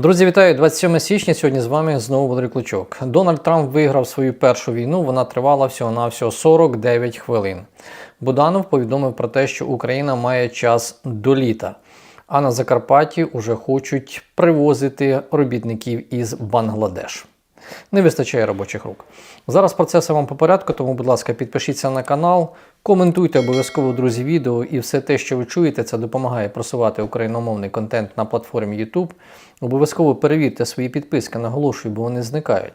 Друзі, вітаю! 27 січня. Сьогодні з вами знову Валерій Клочок. Дональд Трамп виграв свою першу війну. Вона тривала всього-навсього 49 хвилин. Буданов повідомив про те, що Україна має час до літа. А на Закарпатті уже хочуть привозити робітників із Бангладеш. Не вистачає робочих рук. Зараз про це вам по порядку, тому, будь ласка, підпишіться на канал, коментуйте обов'язково, друзі, відео, і все те, що ви чуєте, це допомагає просувати україномовний контент на платформі YouTube. Обов'язково перевірте свої підписки, наголошую, бо вони зникають.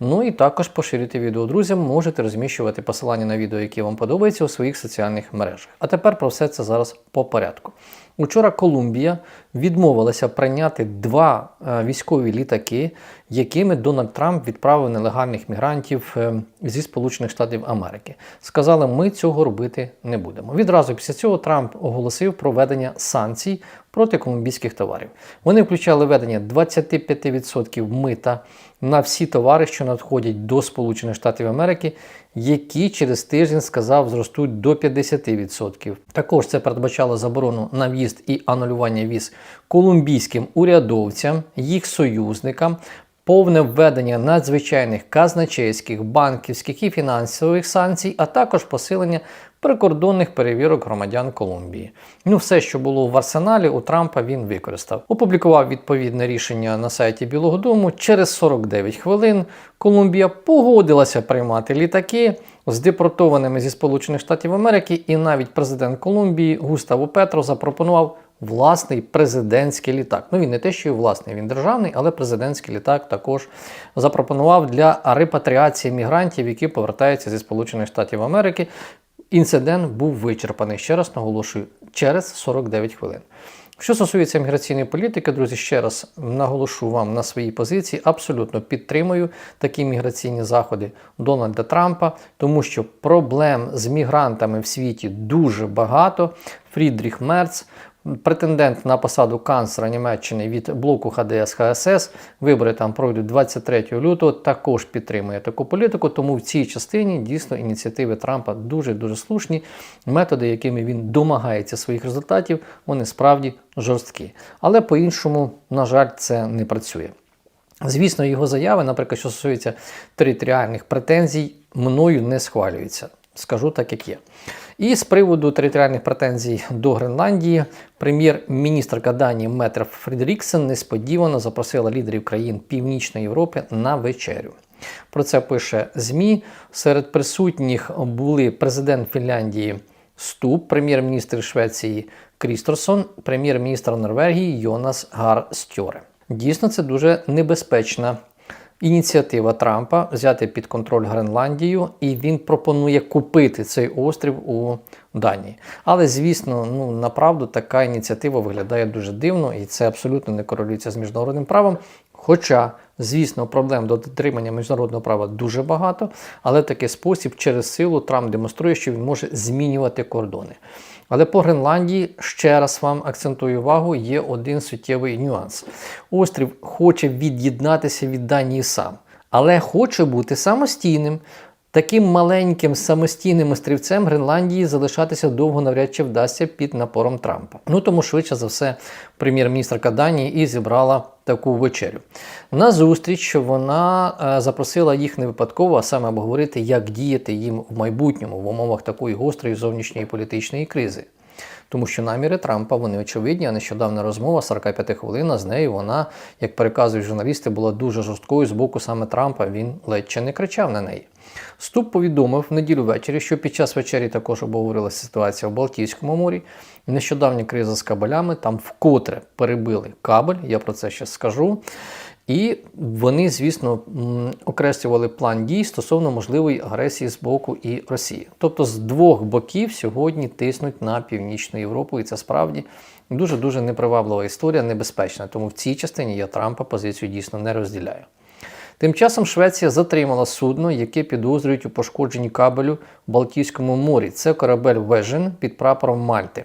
Ну і також поширюйте відео друзям, можете розміщувати посилання на відео, які вам подобаються у своїх соціальних мережах. А тепер про все це зараз по порядку. Учора Колумбія відмовилася прийняти два е, військові літаки, якими Дональд Трамп відправив нелегальних мігрантів е, зі Сполучених Штатів Америки. Сказали, ми цього робити не будемо. Відразу після цього Трамп оголосив проведення санкцій проти колумбійських товарів. Вони включали введення 25% мита на всі товари, що надходять до Сполучених Штатів Америки, які через тиждень сказав зростуть до 50%. Також це передбачало заборону на в'їзд і анулювання віз колумбійським урядовцям, їх союзникам. Повне введення надзвичайних казначейських, банківських і фінансових санкцій, а також посилення прикордонних перевірок громадян Колумбії. Ну, все, що було в арсеналі, у Трампа він використав. Опублікував відповідне рішення на сайті Білого Дому. Через 49 хвилин Колумбія погодилася приймати літаки з депортованими зі Сполучених Штатів Америки, і навіть президент Колумбії Густаво Петро запропонував. Власний президентський літак. Ну він не те, що і власний, він державний, але президентський літак також запропонував для репатріації мігрантів, які повертаються зі Сполучених Штатів Америки. Інцидент був вичерпаний. Ще раз наголошую, через 49 хвилин. Що стосується міграційної політики, друзі, ще раз наголошу вам на своїй позиції. Абсолютно підтримую такі міграційні заходи Дональда Трампа, тому що проблем з мігрантами в світі дуже багато. Фрідріх Мерц претендент на посаду канцлера Німеччини від блоку ХДС ХСС. Вибори там пройдуть 23 лютого. Також підтримує таку політику. Тому в цій частині дійсно ініціативи Трампа дуже дуже слушні. Методи, якими він домагається своїх результатів, вони справді жорсткі. Але по-іншому, на жаль, це не працює. Звісно, його заяви, наприклад, що стосується територіальних претензій, мною не схвалюються. Скажу так, як є. І з приводу територіальних претензій до Гренландії, прем'єр-міністрка Данії Метр Фрідріксен несподівано запросила лідерів країн Північної Європи на вечерю. Про це пише ЗМІ. Серед присутніх були президент Фінляндії Ступ, прем'єр-міністр Швеції Крісторсон, прем'єр-міністр Норвегії Йонас Гар Стьоре. Дійсно, це дуже небезпечна ініціатива Трампа взяти під контроль Гренландію, і він пропонує купити цей острів у Данії. Але, звісно, ну направду така ініціатива виглядає дуже дивно, і це абсолютно не корелюється з міжнародним правом. Хоча, звісно, проблем до дотримання міжнародного права дуже багато, але такий спосіб через силу Трамп демонструє, що він може змінювати кордони. Але по Гренландії, ще раз вам акцентую увагу, є один суттєвий нюанс. Острів хоче від'єднатися від Данії сам, але хоче бути самостійним. Таким маленьким самостійним острівцем Гренландії залишатися довго навряд чи вдасться під напором Трампа. Ну тому швидше за все, прем'єр-міністрка Данії і зібрала таку вечерю. На зустріч вона е, запросила їх не випадково, а саме обговорити, як діяти їм в майбутньому в умовах такої гострої зовнішньої політичної кризи. Тому що наміри Трампа вони очевидні, а нещодавна розмова 45 хвилин з нею вона, як переказують журналісти, була дуже жорсткою з боку саме Трампа. Він ледь чи не кричав на неї. Ступ повідомив в неділю ввечері, що під час вечері також обговорилася ситуація в Балтійському морі. Нещодавня криза з кабелями там вкотре перебили кабель, я про це ще скажу. І вони, звісно, окреслювали план дій стосовно можливої агресії з боку і Росії. Тобто з двох боків сьогодні тиснуть на Північну Європу, і це справді дуже-дуже неприваблива історія, небезпечна. Тому в цій частині я Трампа позицію дійсно не розділяю. Тим часом Швеція затримала судно, яке підозрюють у пошкодженні кабелю в Балтійському морі. Це корабель Вежен під прапором Мальти.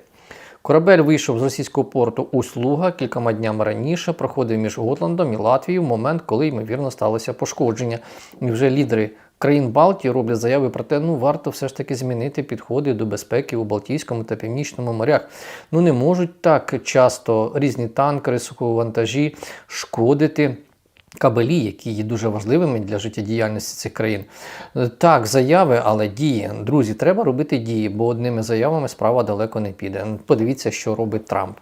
Корабель вийшов з російського порту Услуга кількома днями раніше, проходив між Готландом і Латвією в момент, коли ймовірно сталося пошкодження. І вже лідери країн Балтії роблять заяви про те, ну варто все ж таки змінити підходи до безпеки у Балтійському та Північному морях. Ну не можуть так часто різні танкери, суховантажі шкодити. Кабелі, які є дуже важливими для життєдіяльності цих країн. Е, Так, заяви, але дії. Друзі, треба робити дії, бо одними заявами справа далеко не піде. Подивіться, що робить Трамп.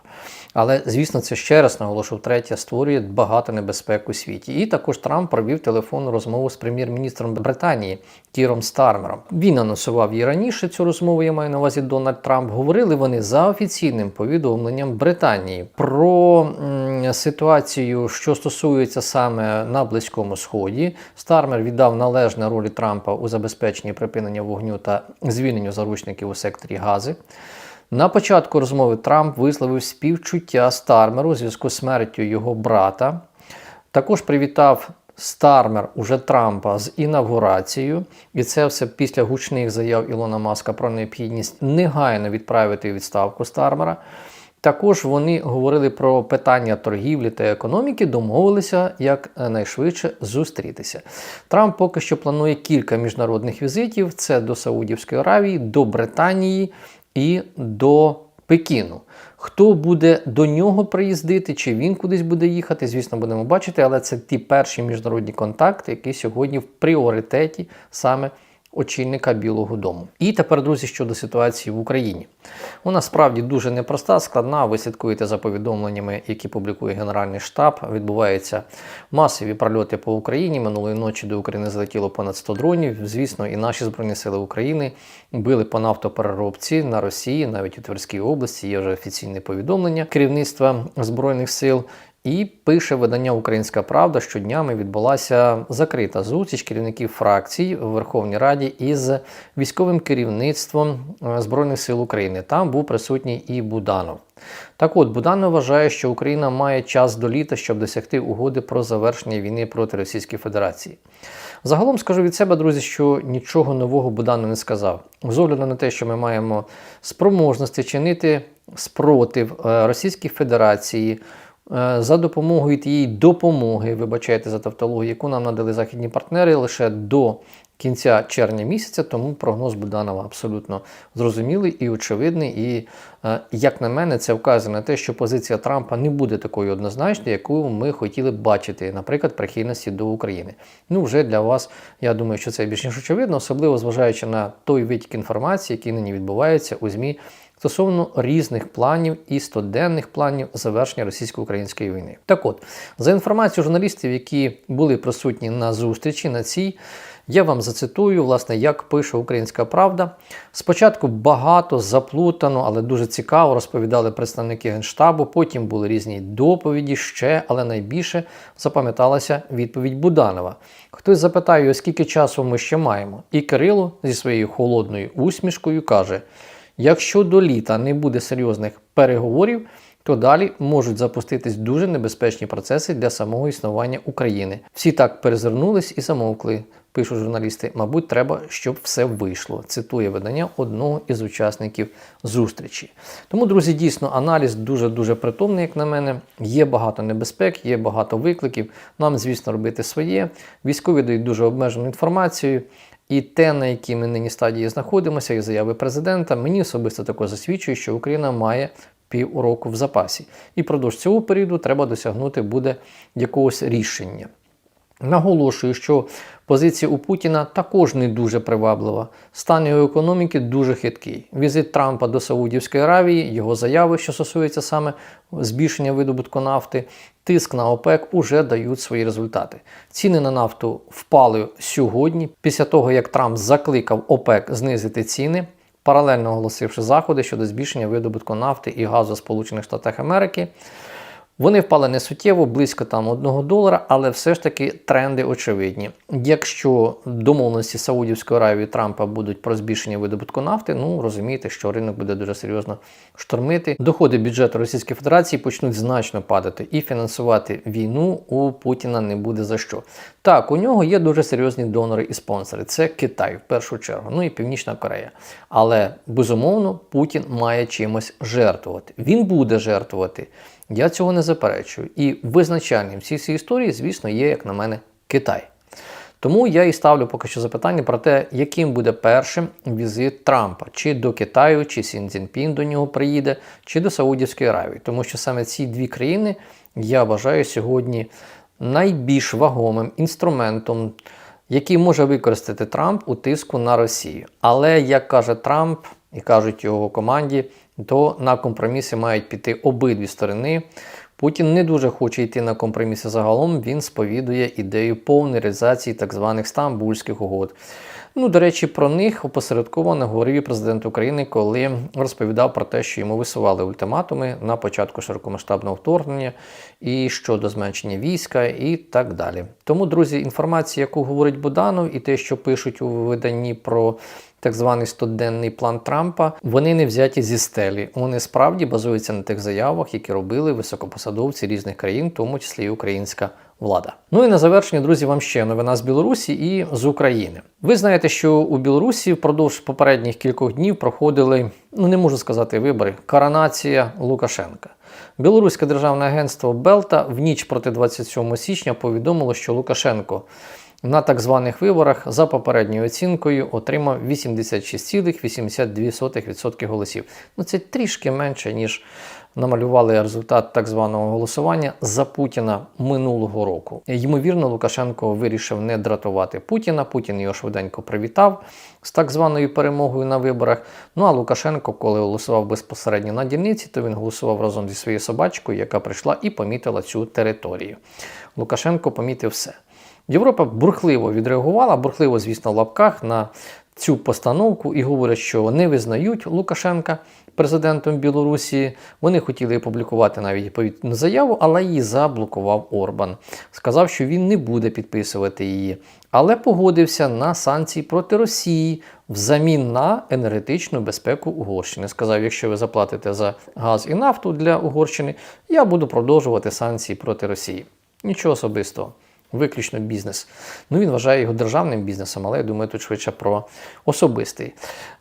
Але, звісно, це ще раз наголошую, втретє створює багато небезпек у світі. І також Трамп провів телефонну розмову з прем'єр-міністром Британії Кіром Стармером. Він анонсував її раніше цю розмову. Я маю на увазі Дональд Трамп. Говорили вони за офіційним повідомленням Британії про м, ситуацію, що стосується саме на Близькому Сході. Стармер віддав належне ролі Трампа у забезпеченні припинення вогню та звільненню заручників у секторі Гази. На початку розмови Трамп висловив співчуття Стармеру у зв'язку з смертю його брата. Також привітав Стармер уже Трампа з інавгурацією, і це все після гучних заяв Ілона Маска про необхідність негайно відправити відставку Стармера. Також вони говорили про питання торгівлі та економіки, домовилися якнайшвидше зустрітися. Трамп поки що планує кілька міжнародних візитів: це до Саудівської Аравії, до Британії і до Пекіну. Хто буде до нього приїздити, чи він кудись буде їхати, звісно, будемо бачити, але це ті перші міжнародні контакти, які сьогодні в пріоритеті саме очільника Білого Дому. І тепер, друзі, щодо ситуації в Україні. Вона справді дуже непроста, складна. Ви слідкуєте за повідомленнями, які публікує Генеральний штаб. Відбуваються масові прольоти по Україні. Минулої ночі до України залетіло понад 100 дронів. Звісно, і наші збройні сили України били по нафтопереробці на Росії, навіть у Тверській області. Є вже офіційне повідомлення керівництва збройних сил. І пише видання Українська Правда, що днями відбулася закрита зустріч керівників фракцій у Верховній Раді із військовим керівництвом е, Збройних сил України. Там був присутній і Буданов. Так от, Буданов вважає, що Україна має час до літа, щоб досягти угоди про завершення війни проти Російської Федерації. Загалом скажу від себе, друзі, що нічого нового Буданов не сказав. З огляду на те, що ми маємо спроможності чинити спротив е, Російській Федерації. Е, За допомогою тієї допомоги, вибачайте за тавтологію, яку нам надали західні партнери лише до кінця червня місяця, тому прогноз Буданова абсолютно зрозумілий і очевидний. І, е, як на мене, це вказує на те, що позиція Трампа не буде такою однозначною, яку ми хотіли б бачити, наприклад, прихильності до України. Ну, вже для вас, я думаю, що це більш ніж очевидно, особливо зважаючи на той витік інформації, який нині відбувається у ЗМІ стосовно різних планів і стоденних планів завершення російсько-української війни. Так от, за інформацією журналістів, які були присутні на зустрічі на цій, я вам зацитую, власне, як пише Українська Правда. Спочатку багато заплутано, але дуже цікаво розповідали представники Генштабу. Потім були різні доповіді ще, але найбільше запам'яталася відповідь Буданова. Хтось запитає, скільки часу ми ще маємо. І Кирило зі своєю холодною усмішкою каже: якщо до літа не буде серйозних переговорів, то далі можуть запуститись дуже небезпечні процеси для самого існування України. Всі так перезирнулись і замовкли. Пишуть журналісти, мабуть, треба, щоб все вийшло. Цитує видання одного із учасників зустрічі. Тому, друзі, дійсно аналіз дуже дуже притомний, як на мене. Є багато небезпек, є багато викликів. Нам, звісно, робити своє. Військові дають дуже обмежену інформацію. І те, на якій ми нині стадії знаходимося, і заяви президента, мені особисто також засвідчує, що Україна має півроку в запасі. І впродовж цього періоду треба досягнути буде якогось рішення. Наголошую, що позиція у Путіна також не дуже приваблива. Стан його економіки дуже хиткий. Візит Трампа до Саудівської Аравії, його заяви, що стосуються саме збільшення видобутку нафти, тиск на ОПЕК уже дають свої результати. Ціни на нафту впали сьогодні, після того як Трамп закликав ОПЕК знизити ціни. Паралельно оголосивши заходи щодо збільшення видобутку нафти і газу Сполучених Штатах Америки. Вони впали не суттєво, близько там 1 долара, але все ж таки тренди очевидні. Якщо домовленості Саудівської Аравії Трампа будуть про збільшення видобутку нафти, ну розумієте, що ринок буде дуже серйозно штормити. Доходи бюджету Російської Федерації почнуть значно падати, і фінансувати війну у Путіна не буде за що. Так, у нього є дуже серйозні донори і спонсори. Це Китай в першу чергу, ну і Північна Корея. Але безумовно Путін має чимось жертвувати. Він буде жертвувати. Я цього не заперечую. І визначальним в цій історії, звісно, є, як на мене, Китай. Тому я і ставлю поки що запитання про те, яким буде першим візит Трампа, чи до Китаю, чи Сін Цзіньпін до нього приїде, чи до Саудівської Аравії. Тому що саме ці дві країни я вважаю сьогодні найбільш вагомим інструментом, який може використати Трамп у тиску на Росію. Але як каже Трамп і кажуть його команді, то на компроміси мають піти обидві сторони. Путін не дуже хоче йти на компроміси загалом. Він сповідує ідею повної реалізації так званих стамбульських угод. Ну, до речі, про них опосередковано говорив президент України, коли розповідав про те, що йому висували ультиматуми на початку широкомасштабного вторгнення і щодо зменшення війська, і так далі. Тому, друзі, інформація, яку говорить Буданов, і те, що пишуть у виданні про так званий 100-денний план Трампа, вони не взяті зі стелі. Вони справді базуються на тих заявах, які робили високопосадовці різних країн, в тому числі і українська влада. Ну і на завершення, друзі, вам ще новина з Білорусі і з України. Ви знаєте, що у Білорусі впродовж попередніх кількох днів проходили, ну не можу сказати вибори, коронація Лукашенка. Білоруське державне агентство Белта в ніч проти 27 січня повідомило, що Лукашенко на так званих виборах за попередньою оцінкою отримав 86,82% голосів. Ну це трішки менше, ніж намалювали результат так званого голосування за Путіна минулого року. Ймовірно, Лукашенко вирішив не дратувати Путіна. Путін його швиденько привітав з так званою перемогою на виборах. Ну а Лукашенко, коли голосував безпосередньо на дільниці, то він голосував разом зі своєю собачкою, яка прийшла і помітила цю територію. Лукашенко помітив все. Європа бурхливо відреагувала, бурхливо, звісно, в лапках на цю постановку і говорять, що не визнають Лукашенка президентом Білорусі. Вони хотіли опублікувати навіть відповідну заяву, але її заблокував Орбан. Сказав, що він не буде підписувати її, але погодився на санкції проти Росії взамін на енергетичну безпеку Угорщини. Сказав, якщо ви заплатите за газ і нафту для Угорщини, я буду продовжувати санкції проти Росії. Нічого особистого. Виключно бізнес. Ну, він вважає його державним бізнесом, але я думаю, тут швидше про особистий.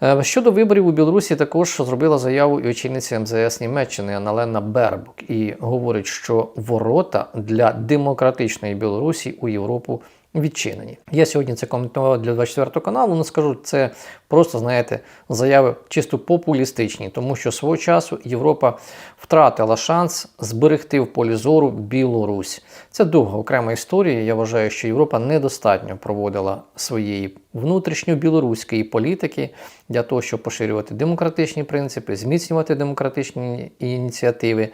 Е, Щодо виборів у Білорусі, також зробила заяву і очільниця МЗС Німеччини Аналена Бербук і говорить, що ворота для демократичної Білорусі у Європу відчинені. Я сьогодні це коментував для 24 каналу, але скажу, це просто, знаєте, заяви чисто популістичні, тому що свого часу Європа втратила шанс зберегти в полі зору Білорусь. Це довга окрема історія. Я вважаю, що Європа недостатньо проводила своєї внутрішньо-білоруської політики для того, щоб поширювати демократичні принципи, зміцнювати демократичні ініціативи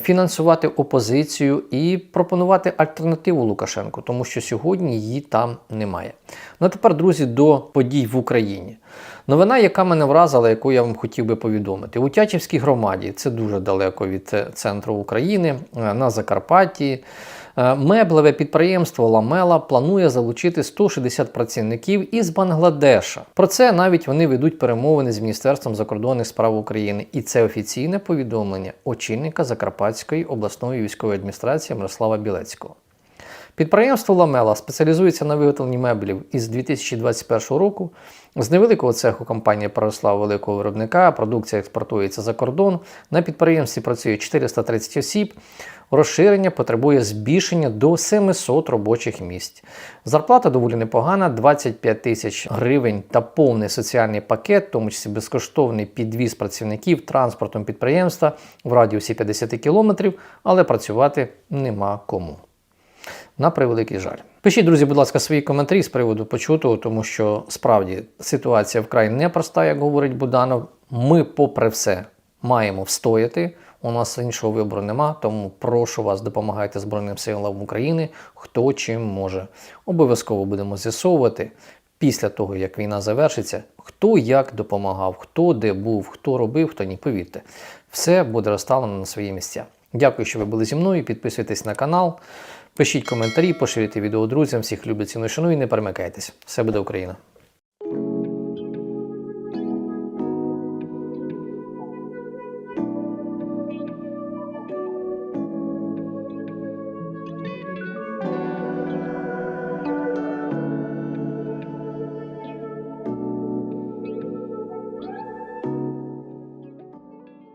фінансувати опозицію і пропонувати альтернативу Лукашенку, тому що сьогодні її там немає. Ну а тепер, друзі, до подій в Україні. Новина, яка мене вразила, яку я вам хотів би повідомити. У Тячівській громаді, це дуже далеко від центру України, на Закарпатті. Е, меблеве підприємство Ламела планує залучити 160 працівників із Бангладеша. Про це навіть вони ведуть перемовини з Міністерством закордонних справ України, і це офіційне повідомлення очільника Закарпатської обласної військової адміністрації Мирослава Білецького. Підприємство Ламела спеціалізується на виготовленні меблів із 2021 року. З невеликого цеху компанія переросла великого виробника, продукція експортується за кордон. На підприємстві працює 430 осіб. Розширення потребує збільшення до 700 робочих місць. Зарплата доволі непогана: 25 тисяч гривень та повний соціальний пакет, в тому числі безкоштовний підвіз працівників транспортом підприємства в радіусі 50 кілометрів, але працювати нема кому на превеликий жаль. Пишіть, друзі, будь ласка, свої коментарі з приводу почутого, тому що справді ситуація вкрай непроста, як говорить Буданов. Ми, попри все, маємо встояти. У нас іншого вибору нема, тому прошу вас, допомагайте Збройним силам України, хто чим може. Обов'язково будемо з'ясовувати після того, як війна завершиться, хто як допомагав, хто де був, хто робив, хто ні. Повірте, все буде розставлено на свої місця. Дякую, що ви були зі мною. Підписуйтесь на канал. Пишіть коментарі, поширюйте відео друзям, всіх любить ціную, шану і не перемикайтесь. Все буде Україна!